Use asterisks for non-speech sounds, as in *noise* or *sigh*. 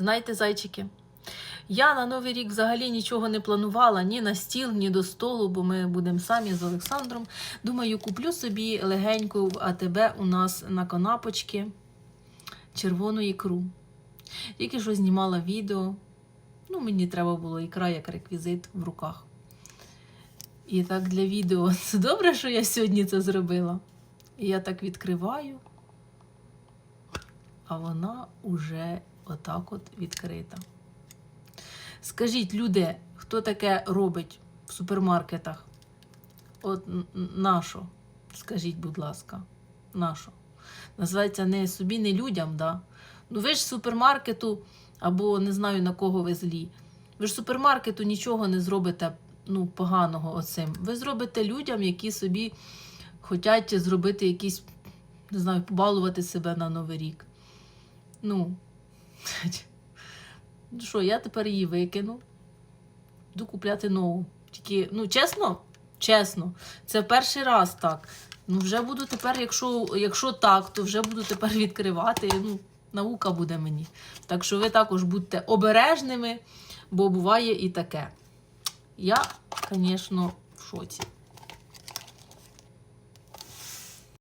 Знаєте, зайчики, я на Новий рік взагалі нічого не планувала ні на стіл, ні до столу, бо ми будемо самі з Олександром. Думаю, куплю собі легенько в АТБ у нас на канапочки червону ікру. Тільки що знімала відео. Ну, мені треба було ікра як реквізит в руках. І так для відео. *laughs* Це добре, що я сьогодні це зробила. І я так відкриваю, а вона уже отак от відкрита. Скажіть, люди, хто таке робить в супермаркетах? От нашо? Скажіть, будь ласка, нашо? Називається не собі, не людям, да? Ну ви ж супермаркету, або не знаю на кого ви злі. Ви ж супермаркету нічого не зробите ну, поганого оцим. Ви зробите людям, які собі хочуть зробити якісь, не знаю, побалувати себе на Новий рік. Ну, ну що, я тепер її викину. Буду купляти нову. Тільки, ну, чесно, чесно, це перший раз так. Ну, вже буду тепер, якщо, якщо так, то вже буду тепер відкривати. Ну, наука буде мені. Так що ви також будьте обережними, бо буває і таке. Я, звісно, в шоці.